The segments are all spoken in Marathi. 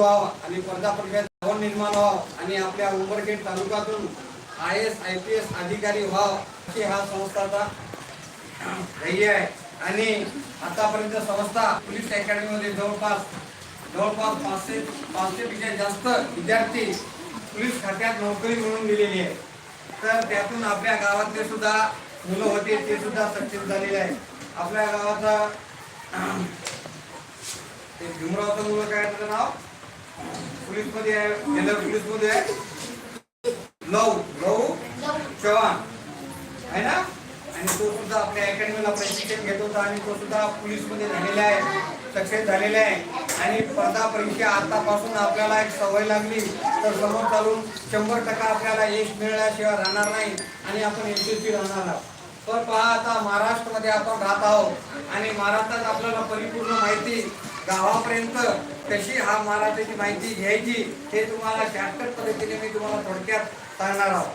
व्हावा आणि स्पर्धा परीक्षेत भवन निर्माण व्हावं आणि आपल्या उंबरखेड तालुक्यातून I S I P S अधिकारी व्हावं अशी हा संस्थाचा ध्येय आहे. आणि आतापर्यंत संस्था पोलीस अकॅडमीमध्ये जवळपास जवळपास पाचशे पाचशेपेक्षा जास्त विद्यार्थी पोलीस खात्यात नोकरी मिळून दिलेली आहे तर त्यातून आपल्या गावातले सुद्धा मुलं होते ते सुद्धा सक्सेस झालेले आहे आपल्या गावाचा ते भीमरावचं मुलं काय त्याचं नाव? पोलीसमध्ये आहे गेलं पोलीसमध्ये आहे. लव लव चव्हाण. आहे ना? आणि तो सुद्धा आपल्या अकॅडमीला प्रशिक्षण घेत होता आणि तो सुद्धा पोलीसमध्ये झालेला आहे. सक्सेस झालेला आहे. आणि स्पर्धा परीक्षा आतापासून आपल्याला एक सवय लागली. तर समोर चालून शंभर टक्का आपल्याला यश मिळाल्याशिवाय राहणार नाही आणि आपण यशस्वी राहणार आहोत. पण पहा आता महाराष्ट्रामध्ये आपण राहत आहोत. आणि महाराष्ट्रात आपल्याला परिपूर्ण माहिती गावापर्यंत कशी हा महाराष्ट्राची माहिती घ्यायची हे तुम्हाला शॉर्टकट पद्धतीने मी तुम्हाला थोडक्यात सांगणार आहोत.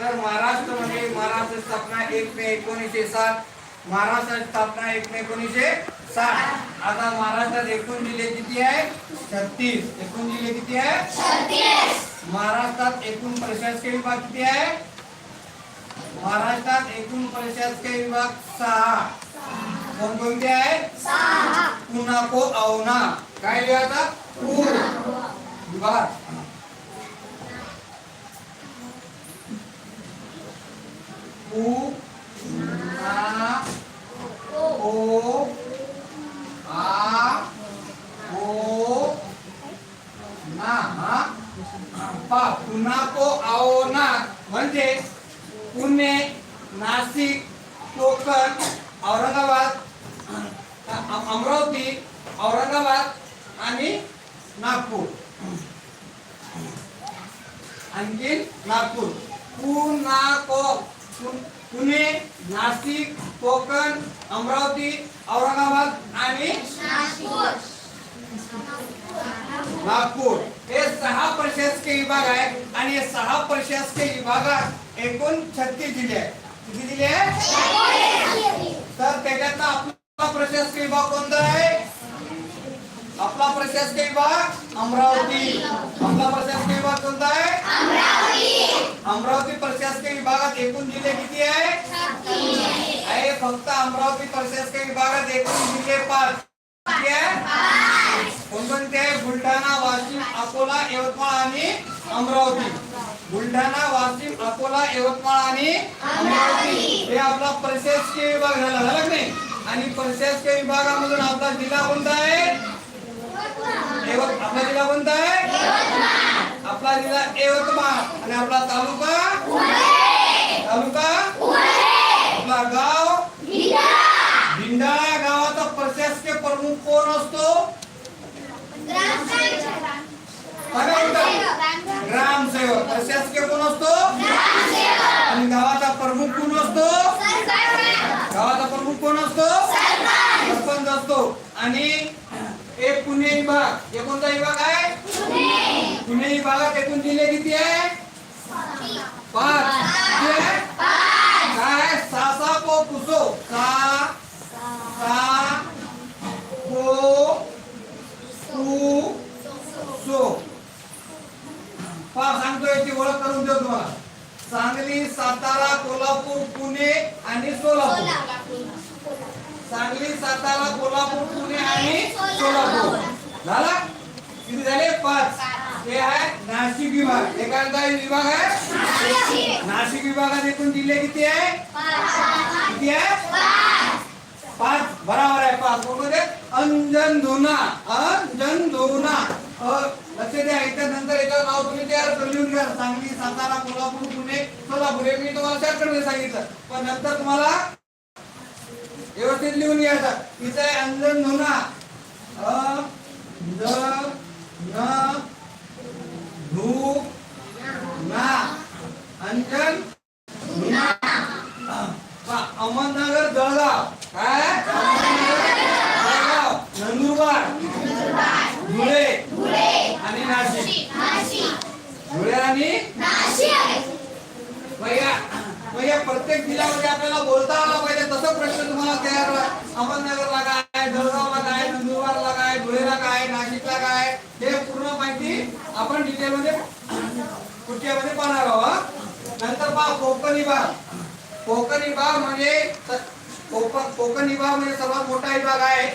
तर महाराष्ट्रामध्ये महाराष्ट्र स्थापना एक मे एकोणीसशे सात महाराष्ट्राची स्थापना एक मे एकोणीसशे साठ. आता महाराष्ट्रात एकूण जिल्हे किती आहे? छत्तीस. एकूण जिल्हे किती आहे? महाराष्ट्रात एकूण प्रशासकीय विभाग किती आहे? महाराष्ट्रात एकूण प्रशासकीय विभाग सहा. कोणकोणते आहे? पुन्हा को अवना काय लिहायचा पूर विभाग पुन्हा ओ आ ओ ना हा पा पुन्हा को आओ ना म्हणजे पुणे नाशिक कोकण औरंगाबाद अ- अमरावती औरंगाबाद आणि नागपूर. आणखी नागपूर. पुणे नाशिक कोकण अमरावती औरंगाबाद आणि नागपूर. हे सहा प्रशासकीय विभाग आहे आणि हे सहा प्रशासकीय विभागात एकूण छत्तीस जिल्हे आहेत. किती जिल्हे आहेत? तर त्याच्यातला आपला प्रशासकीय विभाग कोणता आहे? आपला प्रशासकीय विभाग अमरावती. आपला प्रशासकीय विभाग कोणता आहे? अमरावती. प्रशासकीय विभागात एकूण जिल्हे किती आहे? फक्त अमरावती प्रशासकीय विभागात एकूण जिल्हे पाच. कोणकोणते आहे? बुलढाणा वाशिम अकोला यवतमाळ आणि अमरावती. बुलढाणा वाशिम अकोला यवतमाळ आणि अमरावती. हे आपला प्रशासकीय विभाग झाला झाला नाही? आणि प्रशासकीय विभागामधून आपला जिल्हा कोणता आहे? आपला जिल्हा कोणता आहे? आपला जिल्हा यवतमाळ. आणि आपला तालुका? तालुका? आपला गाव? भिंडाळा गावाचा प्रशासकीय प्रमुख कोण असतो. ग्रामसेवक प्रशासकीय कोण असतो? आणि गावाचा प्रमुख कोण असतो? गावाचा प्रमुख कोण असतो? सरपंच असतो. आणि एक पुणे विभाग. हे कोणता विभाग आहे? पुणे विभागात एकूण जिल्हे किती आहे? पाच. काय? सा सा पो पुसो. सा सा पो पु सो पा सांगतो याची ओळख करून देऊ तुम्हाला. सांगली सातारा कोल्हापूर पुणे आणि सोलापूर. सांगली सातारा कोल्हापूर पुणे आणि सोलापूर झाला? किती झाले? पाच. हे आहे नाशिक विभाग. एखादा विभाग आहे? नाशिक विभागात एकूण जिल्हे किती आहे? किती आहे? पाच. बराबर आहे पाच. कोणते अंजन धोना अंजन धोना लक्ष द्या इथे नंतर याचं नाव तुम्ही तयार करून लिहून घ्या. सांगली सातारा कोल्हापूर पुणे सोलापूर. हे मी तुम्हाला शॉर्टकटमध्ये सांगितलं. पण नंतर तुम्हाला व्यवस्थित लिहून घ्यायचं. इथे अंजन धोना अ ज न धू ना अंजन अहमदनगर जळगाव. काय? जळगाव. नंदुरबार. धुळे. आणि नाशिक. धुळे आणि? मग या प्रत्येक जिल्ह्यामध्ये आपल्याला बोलता आला पाहिजे. तसं प्रश्न तुम्हाला तयार अहमदनगरला का जळगावला काय नंदुरबारला काय धुळेला काय नाशिकला काय डिटेलमध्ये पुढच्या मध्ये पाहणार आहोत नंतर कोकणी कोकण कोकणी कोकण म्हणजे स- कोकण कोकण विभाग म्हणजे सर्वात मोठा विभाग आहे.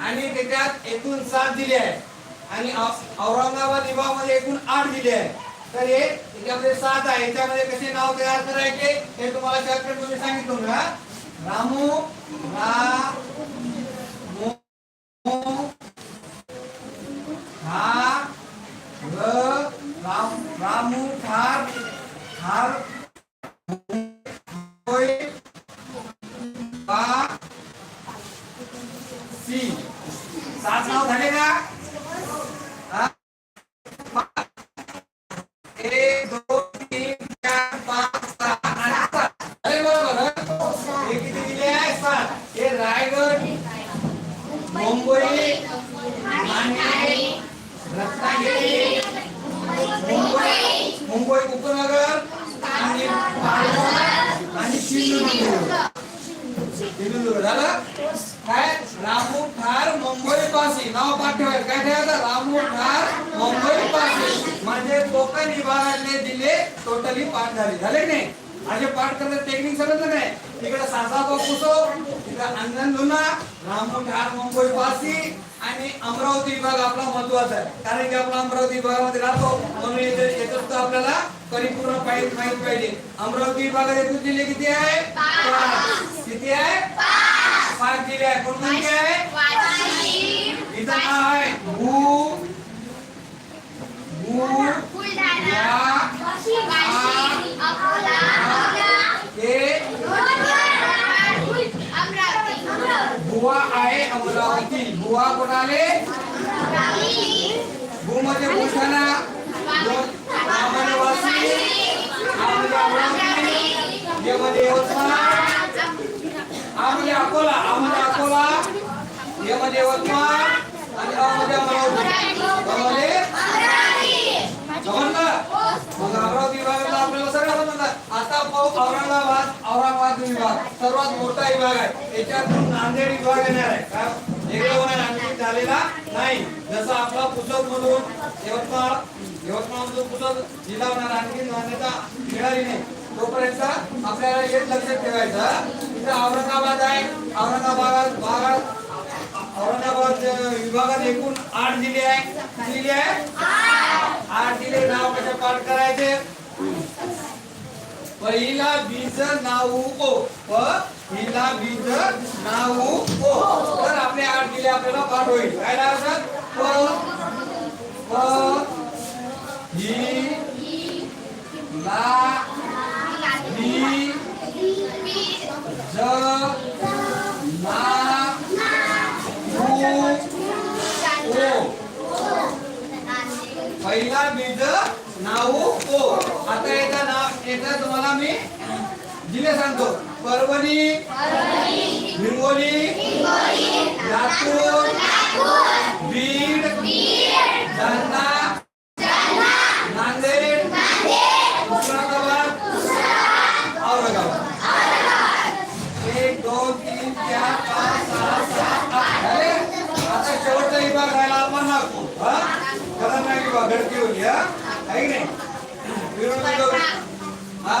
आणि त्याच्यात एकूण सात दिले आहे आणि औरंगाबाद विभागामध्ये एकूण आठ दिले आहे तर हे याच्यामध्ये सात आहे. याच्यामध्ये कसे नाव तयार करायचे हे तुम्हाला शॉर्टकटमध्ये सांगितलं ना रामू रा हा रामू ठार ठार सात नाव झाले का हा? झाले. झाले की नाही? असे पाठ करण्याचं टेक्निक समजलं नाही? तिकडे सासा बापूसो तिकडे अंजन लुना रामू ठार मुंबई पासी आणि अमरावती विभाग आपला महत्त्वाचा आहे. कारण की आपला अमरावती विभागामध्ये राहतो म्हणून येथे येतच तर आपल्याला परिपूर्ण पाहिजे माहीत पाहिजे. अमरावती विभागात एकूण जिल्हे किती आहे? किती आहे? पाच. जिल्हे आहे. कोणकोणते आहे? इथं नाव आहे भू या हे भुवा आहे अमरावती कोणाले? भूमध्ये म्हणजे यामध्ये यवतमाळ अकोला अकोला यामध्ये यवतमाळ आणि आमध्ये अमरावती मग अमरावती विभागातला आपल्याला सगळं समजलं आता पाहू औरंगाबाद औरंगाबाद विभाग. सर्वात मोठा विभाग आहे. याच्यातून नांदेड विभाग येणार आहे. का आणखी झालेला नाही. जसं आपला पुसद मधून यवतमाळ यवतमाळ मधून पुसद जिल्हा होणार आणखी मान्यता मिळाली नाही तोपर्यंत आपल्याला हेच लक्षात ठेवायचं इथं औरंगाबाद आहे. औरंगाबाद भागात औरंगाबाद विभागात एकूण आठ जिल्हे आहे जिल्हे आहे आठ जिल्हे. नाव कसे पाठ करायचे? पहिला बीज नाऊ ओ पहिला बीज नाऊ ओ तर आपले आठ जिल्हे आपल्याला पाठ होईल. काय नाव प प ही ला ही ज ना पहिला बीज नाऊ ओ. आता याचं नाव याचं तुम्हाला मी जिल्हे सांगतो. परभणी हिंगोली लातूर बीड जालना नांदेड उस्मानाबाद औरंगाबाद. एक दोन तीन चार पाच सहा सात आठ झाले? आता शेवटचा विभाग राहिला आपण नागपूर हा? खरं नाही विभाग गडती होती हा? आहे की नाही? विरोध हा?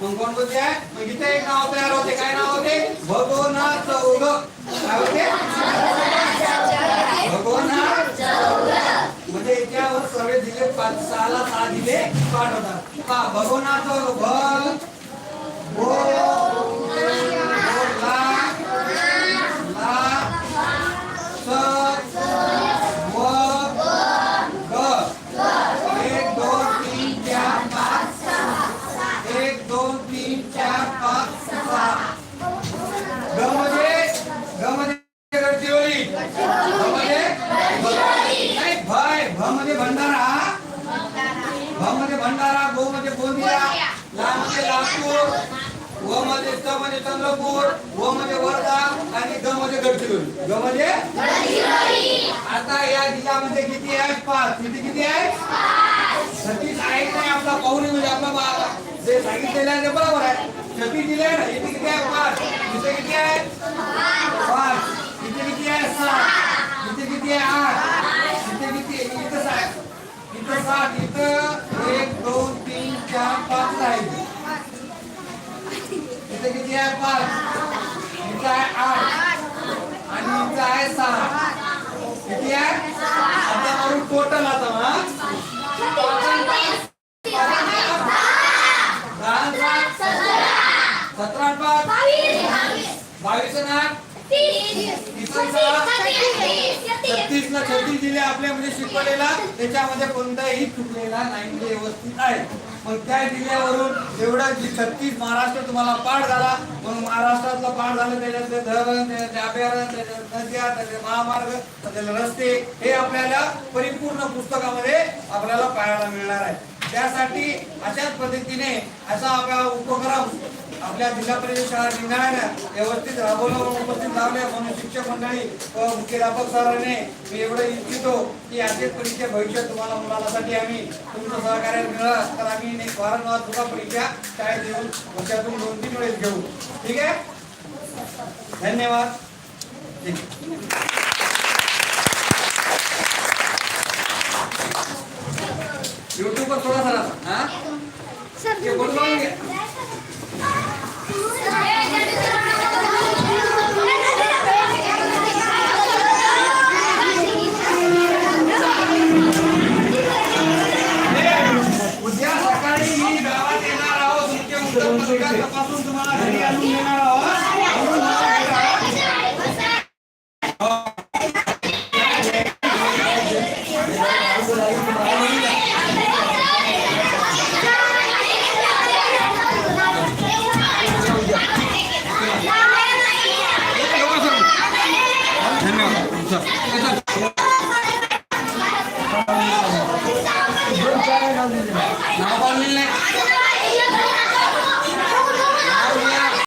मग कोणकोणते आहे म्हणजे मग इथे एक नाव तयार होते. काय नाव होते? भगोना चौग काय होते? भगवनाथ म्हणजे याच्यावर सगळे दिले पाच सहाला सहा दिले पाठ होतात भगोना चौग भ चार पाच सहा ग ग गडचिरोली भंडारा भ भंडारा गो गोंदिया ला लातूर व च चंद्रपूर व वर्धा आणि ग मध्ये गडचिरोली ग मध्ये आता या जिल्ह्यामध्ये किती आहेत पाच किती किती आहेत सतीश आहे नाही आपला पाहुणे म्हणजे आपला बा- जे सांगितलेलं आहे ते बरोबर आहे. सतीश दिले इथे किती आहे? पाच. इथे किती आहे? पाच. इथे किती आहे? सात. इथे किती आहे? आठ. इथे किती इथं सात. इथं सात. इथं एक दोन तीन चार पाच आहे इथे. किती आहे? पाच. इथं आहे आठ. आणि इथं आहे सहा. किती आहे? आता करू टोटल आता हा दहा सात सतरा आठ पाच बावीस आणि आठ छत्तीस ला छत्तीस दिले आपल्या म्हणजे त्याच्यामध्ये कोणताही चुकलेला नाही म्हणजे व्यवस्थित आहे. मग त्या जिल्ह्यावरून एवढा जी छत्तीस महाराष्ट्र तुम्हाला पाठ झाला मग महाराष्ट्रातला पाठ झालं त्याच्यातले धरण त्याच्यातले अभयारण्य त्याच्यात नद्या त्याचे महामार्ग त्याच्यातले रस्ते हे आपल्याला परिपूर्ण पुस्तकामध्ये आपल्याला पाहायला मिळणार आहे. त्यासाठी अशाच पद्धतीने असा आपला उपक्रम आपल्या जिल्हा परिषद शाळा लिंगाळ्यानं व्यवस्थित राबवलं उपस्थित लावले म्हणून शिक्षक मंडळी व मुख्याध्यापक सरांनी मी एवढं इच्छितो की असेच परीक्षा भविष्यात तुम्हाला मुलासाठी आम्ही तुमचं सहकार्य मिळालं तर आम्ही नाही वारंवार तुला परीक्षा शाळेत येऊन वर्षातून दोन तीन वेळेस घेऊ. ठीक आहे? धन्यवाद. युट्यूबवर थोडासा राहा हा? बोलवून